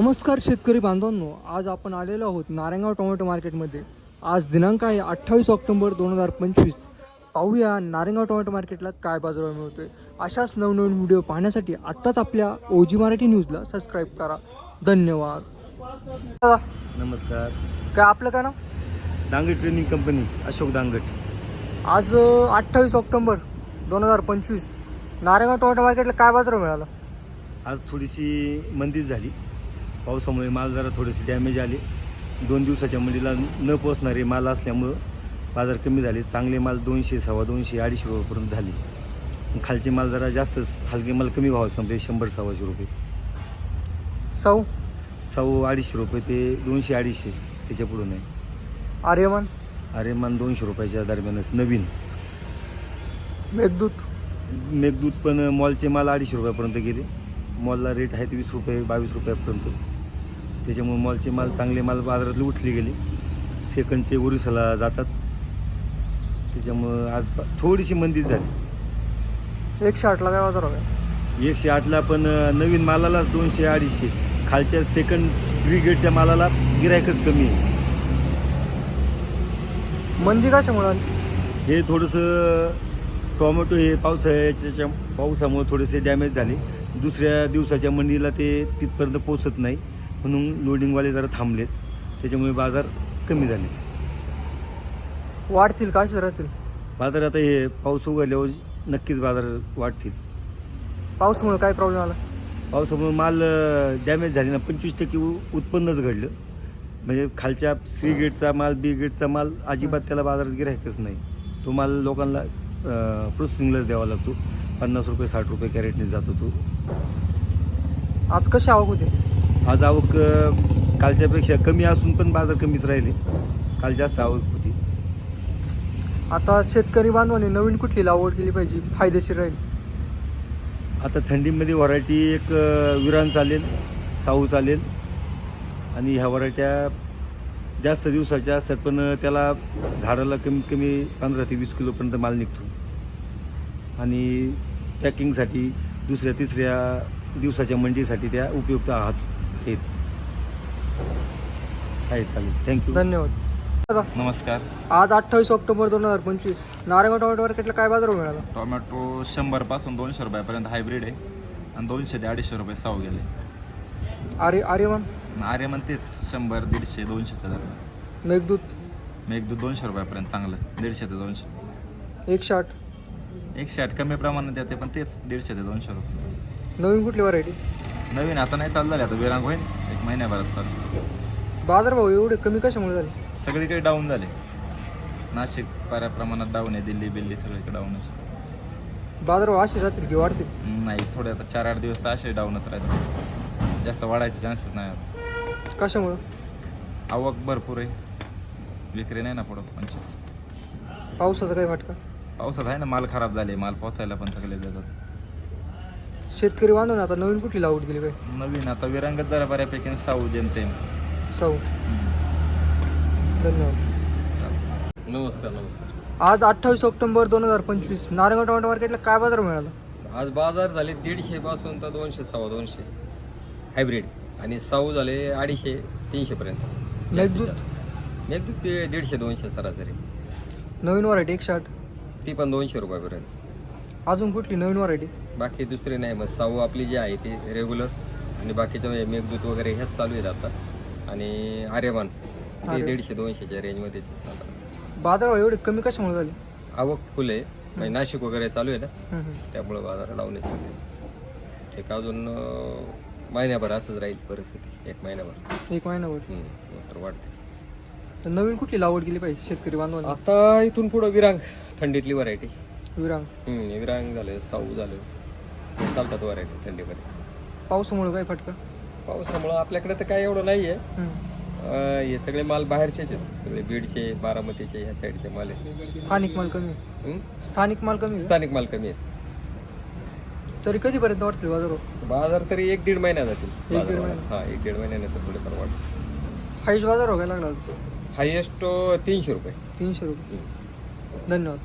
नमस्कार शेतकरी बांधवांनो आज आपण आलेलो आहोत नारायणगाव टोमॅटो मार्केटमध्ये. आज दिनांक आहे अठ्ठावीस ऑक्टोबर दोन हजार पंचवीस. पाहूया नारायणगाव टोमॅटो मार्केटला काय बाजारभाव मिळतोय. अशाच नवनवीन व्हिडिओ पाहण्यासाठी आत्ताच आपल्या ओजी मराठी न्यूजला सबस्क्राईब करा. धन्यवाद. नमस्कार. काय आपलं काय ना दांगट ट्रेनिंग कंपनी अशोक दांगट. आज अठ्ठावीस ऑक्टोबर दोन हजार पंचवीस. नारायणगाव टोमॅटो मार्केटला काय बाजारभाव मिळाला? आज थोडीशी मंदीच झाली. पावसामुळे माल जरा थोडेसे डॅमेज आले. दोन दिवसाच्या मंडीला न पोचणारे माल असल्यामुळं बाजार कमी झाले. चांगले माल दोनशे सव्वा दोनशे अडीचशे रुपयापर्यंत झाले. खालचे माल जरा जास्तच हलके माल कमी भावात संपले. शंभर सव्वाशे रुपये. सौ? सव्वा अडीचशे रुपये ते दोनशे अडीचशे त्याच्या पुढं नाही. आर्यमान? अरे मान दोनशे रुपयाच्या दरम्यानच नवीन. मेघदूत? मेघदूत पण मॉलचे माल अडीचशे रुपयापर्यंत गेले. मॉलला रेट आहेत वीस रुपये बावीस रुपयापर्यंत. त्याच्यामुळे मॉलचे माल चांगले माल बाजारातले उठले गेले. सेकंडचे ओरिसाला जातात. त्याच्यामुळं आज थोडीशी मंदीच झाली. एकशे आठला काय आहे एकशे आठला पण नवीन मालालाच दोनशे अडीचशे. खालच्या सेकंड ब्रिगेडच्या मालाला गिरायकच कमी आहे. मंदी कशामुळे हे थोडंसं टोमॅटो हे पावसाळ्याच्या पावसामुळे थोडेसे डॅमेज झाले. दुसऱ्या दिवसाच्या मंडीला ते तिथपर्यंत पोचत नाही. म्हणून लोडिंगवाले जरा थांबलेत. त्याच्यामुळे बाजार कमी झाले. वाढतील का राहतील? बाजार आता हे पाऊस उघडल्यावर नक्कीच बाजार वाढतील. पाऊसमुळे काय प्रॉब्लेम आला? पावसामुळे माल डॅमेज झाले ना. पंचवीस टक्के उ- उत्पन्नच घडलं. म्हणजे खालच्या सी गेटचा माल बी गेटचा माल अजिबात त्याला बाजारात गिरायकच नाही. तो माल लोकांना प्रोसेसिंगलाच द्यावा लागतो. पन्नास रुपये साठ रुपये कॅरेटने जातो तो आज कशी आवक होते? आज आवक कालच्यापेक्षा कमी असून पण बाजार कमीच राहिले. काल जास्त आवक होती. आता शेतकरी बांधवांनी नवीन कुठली लागवड केली पाहिजे? फायदेशीर राहील. आता थंडीमध्ये व्हरायटी एक विरान चालेल साऊ चालेल. आणि ह्या व्हरायट्या जास्त दिवसाच्या असतात पण त्याला झाडाला कमीत कमी पंधरा ते वीस किलोपर्यंत माल निघतो. आणि पॅकिंगसाठी दुसऱ्या तिसऱ्या दिवसाच्या मंडीसाठी त्या उपयुक्त आहात. आहेत आहे चालेल. थँक्यू धन्यवाद. दादा, नमस्कार. आज अठ्ठावीस ऑक्टोबर दोन हजार पंचवीस. नारायणगाव टोमॅटो मार्केटला काय बाजार मिळाला टोमॅटो शंभरपासून दोनशे रुपयापर्यंत हायब्रिड आहे आणि दोनशे ते अडीचशे रुपये साऊ गेले. आर्य आर्यमान? आर्यमान तेच शंभर दीडशे दोनशेच्या दरम्यान. मेघदूत? मेघदूत दोनशे रुपयापर्यंत चांगलं दीडशे ते दोनशे. एकशे आठ. एकशे आठ कमी प्रमाणात येते पण तेच दीडशे ते दोनशे रुपये. नवीन कुठली व्हरायटी नवीन आता नाही चाललं झालं आता विरांग होईल एक महिन्याभरात चालू बाजारभाव एवढे कमी कशामुळे झाले? सगळीकडे डाऊन झाले. नाशिक बऱ्या प्रमाणात डाऊन आहे दिल्ली बिल्ली सगळीकडे डाऊनच बाजारभाव असे राहतील की वाढतील नाही थोडे आता चार आठ दिवस तर असे डाऊनच राहते जास्त वाढायचे चान्सेस नाही. आता. कशामुळं? आवक भरपूर आहे. विक्री नाही ना पुढं पंचवीस पावसाचा काही फटका? पावसात आहे ना माल खराब झाले माल पोचायला पण थकले जातात. शेतकरी बांधवांनी आता नवीन कुठली लागवड केली पाहिजे नवीन आता विरांगत जरा बऱ्यापैकी साऊ जेमते सौ धन्यवाद. नमस्कार नमस्कार. आज अठ्ठावीस ऑक्टोबर दोन हजार पंचवीस नारायणगाव टोमॅटो मार्केटला काय बाजार मिळाला? आज बाजार झाले दीडशे पासून तर दोनशे सव्वा दोनशे. हायब्रिड आणि साऊ झाले अडीचशे तीनशे पर्यंत. मेघदूत? मेघदूत ते दीडशे दोनशे सरासरी. नवीन व्हरायटी एकशे आठ. ती पण दोनशे रुपयापर्यंत. अजून कुठली नवीन व्हरायटी बाकी दुसरे नाही मग साऊ आपली जी आहे ती रेग्युलर आणि बाकीचं म्हणजे मेघदूत वगैरे ह्याच चालू आहेत आता. आणि आर्यमान ते. दीडशे दोनशेच्या रेंजमध्येच बाजारभाव एवढे कमी कशामुळे झाले? आवक फुल आहे. म्हणजे नाशिक वगैरे चालू आहे ना. त्यामुळं बाजार सध्या एक अजून महिन्याभर असंच राहील परिस्थिती एक महिन्याभर. एक नंतर वाढते. तर नवीन कुठली लागवड केली पाहिजे शेतकरी बांधवांनी? आता इथून पुढं विरांग थंडीतली व्हरायटी विरांग. विरांग झालं साऊ झालं. हे चालतात व्हरायटी थंडीमध्ये. पावसामुळे काय फटका? पावसामुळं आपल्याकडे तर काय एवढं नाही आहे हम्म. हे सगळे माल बाहेरचेच आहेत. सगळे बीडचे बारामतीचे ह्या साईडचे माल आहेत. स्थानिक माल कमी आहे. स्थानिक माल कमी आहे. स्थानिक माल कमी आहेत. तरी कधीपर्यंत वाढतील बाजारभाव? बाजार तरी एक दीड महिना जातील. दीड बाजाराला. महिना. हा एक दीड महिन्याने तर थोडेफार वाढ हायस्ट बाजार काय लागला आज? हायेस्ट तीनशे रुपये. तीनशे रुपये. धन्यवाद.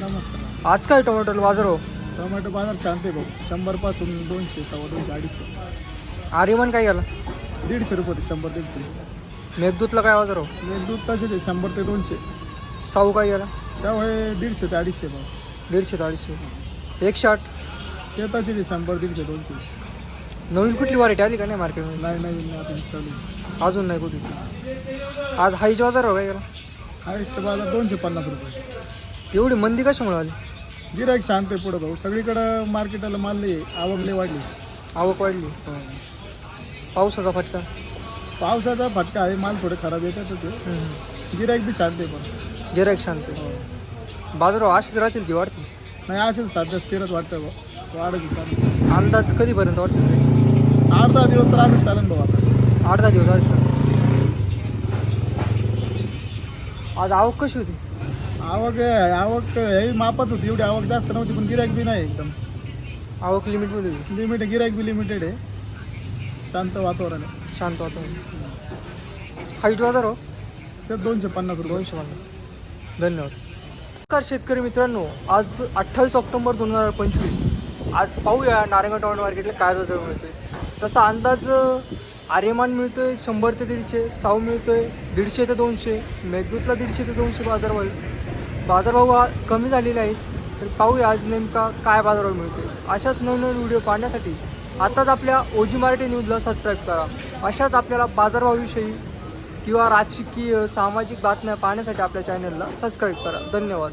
नमस्कार. आज काय टोमॅटोला बाजार हो टोमॅटो बाजार शांत आहे भाऊ. शंभरपासून दोनशे सव्वा दोनशे अडीचशे. आर्यमान काय गेला? दीडशे रुपये होते शंभर दीडशे. मेघदूतला काय बाजार हो? दूध तसेच आहे शंभर ते दोनशे. साऊ काय गेला? शेव हे दीडशे ते अडीचशे भाव दीडशे ते अडीचशे. एकशे आठ ते तसेच आहे शंभर दीडशे दोनशे. नवीन कुठली व्हरायटी आली का नाही मार्केटमध्ये नाही नवीन आता चालू आहे. अजून नाही कुठली. आज हाईचे बाजार हो काय गेला? हायस्टचा बाजार दोनशे पन्नास रुपये. एवढी मंदी कशामुळे आली? गिराईक शांत आहे पुढं भाऊ. सगळीकडं मार्केटाला माल लई आहे आवकले वाढली. आवक वाढली. पावसाचा फटका? पावसाचा फटका आहे माल थोडे खराब येतात ते. गिराईक बी शांत आहे पण. गिरायक शांत हो. बाजार अशीच राहतील की वाढतील? नाही असेच सध्या स्थिरच वाटतं वाढत अंदाज कधीपर्यंत वाटतील आठ दहा दिवस तर असंच चालेल भाऊ आता. आठ दहा दिवस आज आवक कशी होती? आवक आवक हे मापात होती एवढी आवक जास्त नव्हती पण गिराईक बी नाही एकदम. आवक लिमिटमध्ये होती. लिमिट गिराईक बी लिमिटेड आहे. शांत वातावरण आहे. शांत वातावरण. हाईट बाजार हो? ते दोनशे पन्नास रुपये. दोनशे पन्नास. धन्यवाद. नमस्कार शेतकरी मित्रांनो आज अठ्ठावीस ऑक्टोबर दोन हजार पंचवीस. आज पाहूया नारायणगाव टोमॅटो मार्केटला काय बाजार मिळतोय. तसा अंदाज आर्यमान मिळतोय शंभर ते दीडशे साऊ मिळतोय दीडशे ते दोनशे मेघदूतला दीडशे ते दोनशे आहे. बाजारभाव कमी झालेले आहेत तर पाहूया आज नेमका काय बाजारभाव मिळतोय. अशाच नवनवीन व्हिडिओ पाहण्यासाठी आताच आपल्या ओजी मराठी न्यूजला सबस्क्राईब करा. अशाच आपल्याला बाजारभावाविषयी किंवा राजकीय सामाजिक बातम्या पाहण्यासाठी आपल्या चॅनलला सबस्क्राईब करा. धन्यवाद.